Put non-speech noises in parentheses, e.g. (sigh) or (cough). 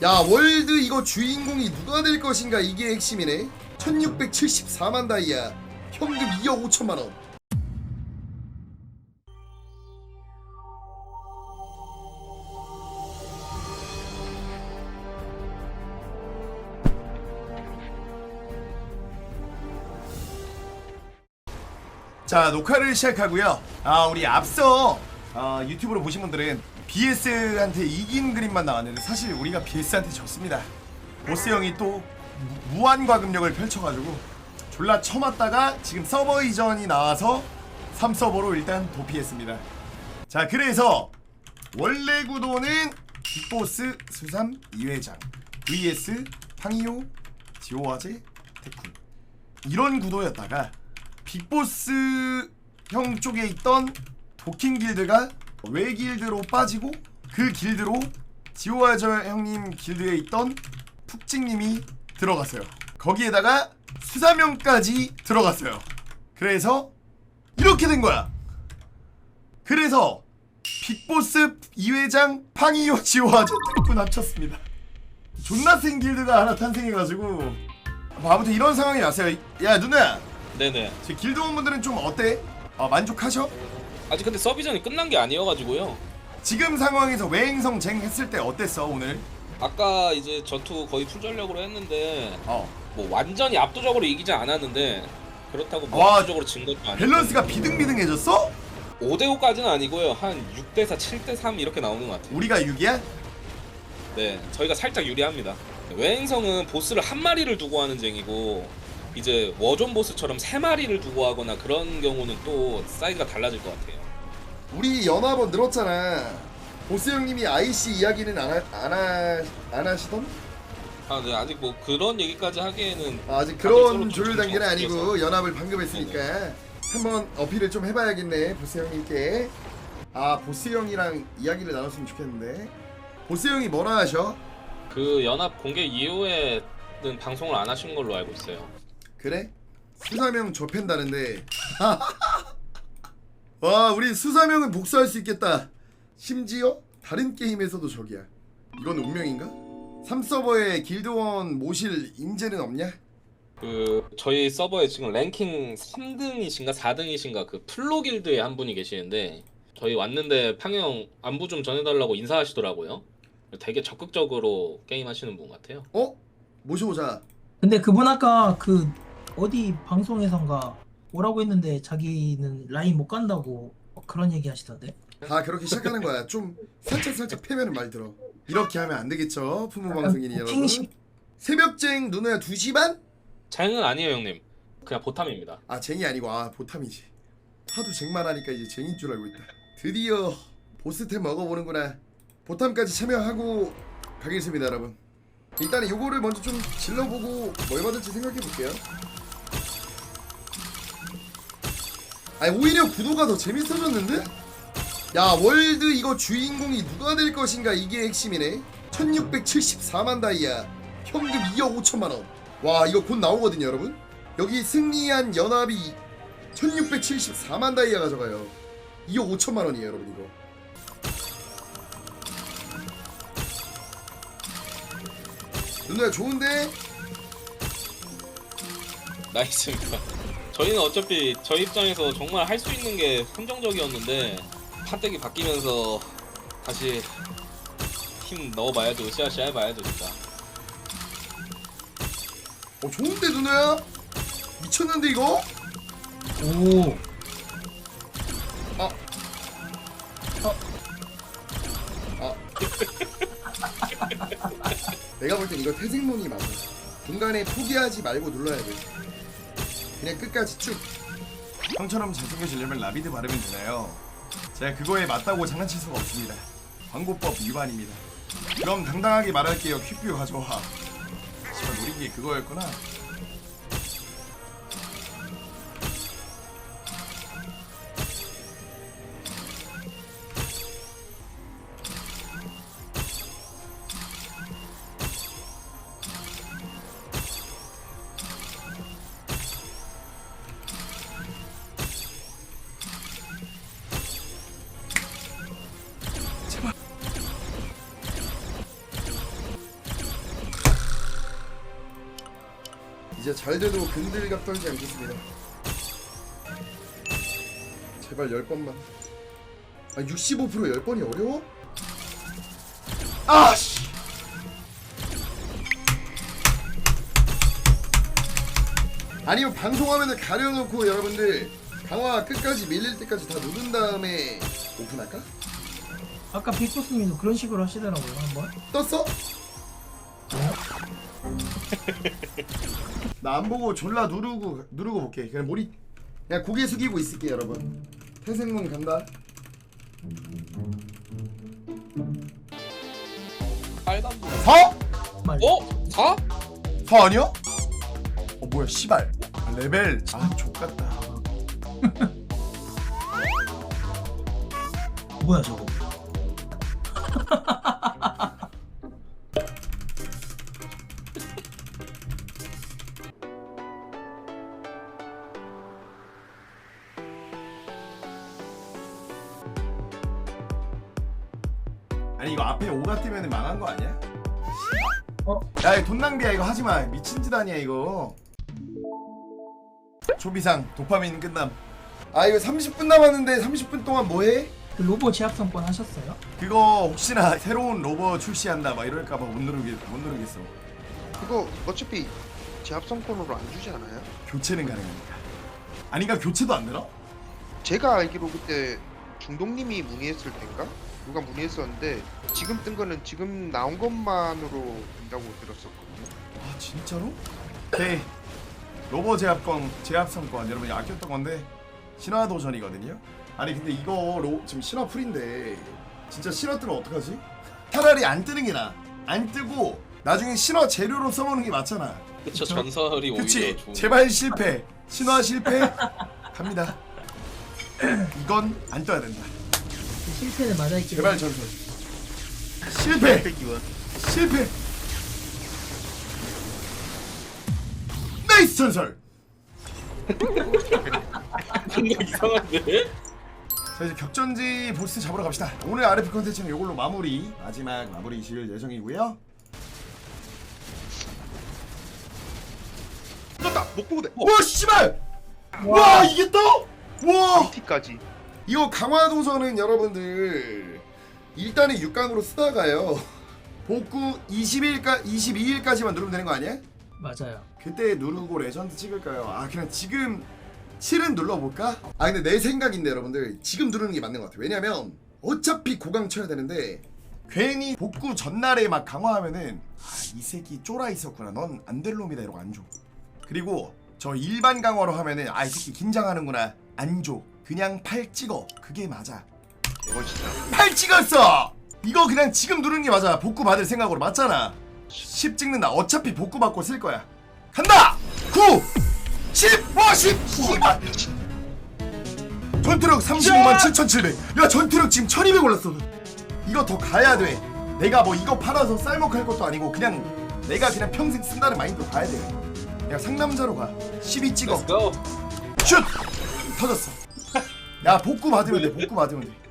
야 월드 이거 주인공이 누가 될 것인가? 이게 핵심이네. 1674만 다이아. 현금 2억 5천만원. 자 녹화를 시작하고요. 아 우리 앞서 아, 유튜브로 보신 분들은 BS한테 이긴 그림만 나왔는데 사실 우리가 BS한테 졌습니다. 보스 형이 또 무- 무한 과금력을 펼쳐가지고 졸라 쳐맞다가 지금 서버 이전이 나와서 3서버로 일단 도피했습니다. 자 그래서 원래 구도는 빅보스 수삼 2회장 vs 황희호 지오화제 태쿤 이런 구도였다가 빅보스 형 쪽에 있던 도킹 길드가 외 길드로 빠지고 그 길드로 지오아저 형님 길드에 있던 푹찍님이 들어갔어요. 거기에다가 수사명까지 들어갔어요. 그래서 이렇게 된 거야. 그래서 빅보스 2회장 팡이요 지오아저 태군 합쳤습니다. 존나 센 길드가 하나 탄생해가지고 뭐 아무튼 이런 상황이 났어요. 야 누나 네네. 제 길드원분들은 좀 어때? 아, 만족하셔? 아직 근데 서비전이 끝난 게 아니어가지고요. 지금 상황에서 외행성 쟁 했을 때 어땠어 오늘? 아까 이제 전투 거의 풀전력으로 했는데 어 뭐 완전히 압도적으로 이기진 않았는데 그렇다고 뭐 와, 압도적으로 진 것도 아니고 밸런스가 비등비등해졌어? 5대 5까지는 아니고요. 한 6대 4, 7대 3 이렇게 나오는 것 같아요. 우리가 6이야? 네, 저희가 살짝 유리합니다. 외행성은 보스를 한 마리를 두고 하는 쟁이고 이제 워존 보스처럼 세 마리를 두고 하거나 그런 경우는 또 사이즈가 달라질 것 같아요. 우리 연합원 늘었잖아 보스 형님이 IC 이야기는 안, 하, 안, 하, 안 하시던? 아, 네, 아직 뭐 그런 얘기까지 하기에는 아, 아직 그런 좀 조율 좀 단계는 좀 아니고. 연합을 방금 했으니까 한번 어필을 좀 해봐야겠네 보스 형님께 아 보스 형이랑 이야기를 나눴으면 좋겠는데 보스 형이 뭐라 하셔? 그 연합 공개 이후에는 방송을 안 하신 걸로 알고 있어요. 그래? 수사명 접힌다는데 (laughs) 와 우리 수사명은 복수할 수 있겠다 심지어 다른 게임에서도 적이야 이건 운명인가? 3서버에 길드원 모실 인재는 없냐? 그 저희 서버에 지금 랭킹 3등이신가 4등이신가 그 플로 길드에 한 분이 계시는데 저희 왔는데 팡형 안부 좀 전해달라고 인사하시더라고요. 되게 적극적으로 게임하시는 분 같아요. 어? 모셔보자 근데 그분 아까 그 어디 방송에선가 오라고 했는데 자기는 라인 못 간다고 뭐 그런 얘기 하시던데. 다 그렇게 시작하는 거야. 좀 살짝 살짝 패면은 말 들어. 이렇게 하면 안 되겠죠? 풍무방송인이 여러분. 킹식 새벽쟁 누나야 2시 반? 쟁은 아니에요 형님. 그냥 보탐입니다. 아 쟁이 아니고 아 보탐이지. 하도 쟁만 하니까 이제 쟁인 줄 알고 있다. 드디어 보스템 먹어보는구나. 보탐까지 참여하고 가겠습니다 여러분. 일단은 요거를 먼저 좀 질러보고 뭘 받을지 생각해 볼게요 아니 오히려 구도가 더 재밌어졌는데? 야 월드 이거 주인공이 누가 될 것인가? 이게 핵심이네. 1674만 다이아. 현금 2억 5천만원. 와 이거 곧 나오거든요 여러분. 여기 승리한 연합이 1674만 다이아 가져가요. 2억 5천만 원이에요 여러분 이거. 누나 좋은데? 나이스입니다. 저희는 어차피 저희 입장에서 정말 할 수 있는 게 한정적이었는데 판때기 바뀌면서 다시 힘 넣어봐야죠. 으쌰으쌰 해봐야죠 진짜. 어 좋은데 누나야? 미쳤는데 이거? 오. 아. 아. (laughs) 내가 볼 땐 이거 태생론이 맞아. 중간에 포기하지 말고 눌러야 돼. 그냥 끝까지 쭉. 형처럼 잘생겨지려면 라비드 바르면 되나요? 제가 그거에 맞다고 장난칠 수가 없습니다. 광고법 위반입니다. 그럼 당당하게 말할게요. 퀵뷰 가져와. 씨발 노린 게 그거였구나. 잘 돼도 근들갑 떨지 않겠습니다 제발 10번만 아 65% 10번이 어려워? 아 씨 아니면 방송화면을 가려놓고 여러분들 강화 끝까지 밀릴 때까지 다 누른 다음에 오픈할까? 아까 빅보스님도 그런 식으로 하시더라고요 한번. 떴어? (laughs) 나 안 보고 졸라 누르고 누르고 볼게. 그냥 머리 그냥 고개 숙이고 있을게 여러분. 태생문 간다. 서? 말. 어? 4? 서 아니야? 어 뭐야 씨발. 아, 레벨 아 족같다. 뭐야 저거? (laughs) 오가 뜨면 망한 거 아니야? 어? 야 이거 돈 낭비야 이거 하지 마. 미친 짓 아니야 이거. 초비상 도파민 끝남. 아 이거 30분 남았는데 30분 동안 뭐 해? 그 로보 제압선권 하셨어요? 그거 혹시나 새로운 로버 출시한다 막 이럴까봐 못 누르겠 못 누르겠어. 그거 어차피 제압성권으로 안 주지 않아요? 교체는 가능합니다. 아니가 교체도 안 되나? 제가 알기로 그때 중동님이 문의했을 때인가? 누가 문의했었는데 지금 뜬 거는 지금 나온 것만으로 된다고 들었었거든요. 아 진짜로? 오케이. 로버 제압권 제압선권 여러분이 아꼈던 건데 신화 도전이거든요. 아니 근데 이거 로, 지금 신화 풀인데 진짜 신화 뜨면 어떡하지? 차라리 안 뜨는 게 나. 안 뜨고 나중에 신화 재료로 써먹는 게 맞잖아. 그쵸? 전설이 그치? 오히려 좋은. 제발 실패. 신화 실패. 갑니다. (clears throat) 이건 안 떠야 된다. 그 실패는 맞아있기 제발 전설. 실패. 실패. 나이스 전설. 뭔가 이상한데? 자 이제 격전지 보스 잡으러 갑시다. 오늘 RF 컨텐츠는 이걸로 마무리 마지막 마무리 지을 예정이고요. 떴다! 목보대! 와 씨발! 와 이게 떠? 와 IT까지 이거 강화도전은 여러분들 일단은 6강으로 쓰다가요. 복구 20일까 22일까지만 누르면 되는 거 아니야? 맞아요. 그때 누르고 레전드 찍을까요? 아 그냥 지금 실은 눌러볼까? 아 근데 내 생각인데 여러분들 지금 누르는 게 맞는 것 같아요 왜냐면 어차피 고강 쳐야 되는데 괜히 복구 전날에 막 강화하면은 아, 이 새끼 쫄아 있었구나 넌 안 될 놈이다 이러고 안줘 그리고 저 일반 강화로 하면은 아이 새끼 긴장하는구나 안줘 그냥 팔 찍어. 그게 맞아. 멋있다. 팔 찍었어! 이거 그냥 지금 누르는 게 맞아. 복구 받을 생각으로 맞잖아. 10 찍는다. 어차피 복구 받고 쓸 거야. 간다! 9 10 와 10 씨발 전투력 35만 7700 야 전투력 지금 1200 올랐어. 이거 더 가야 돼. 내가 뭐 이거 팔아서 쌀먹할 것도 아니고 그냥 내가 그냥 평생 쓴다는 마인드로 가야 돼. 그냥 상남자로 가 12 찍어. Let's go. 슛! 터졌어 야 복구 받으면 돼 복구 받으면 돼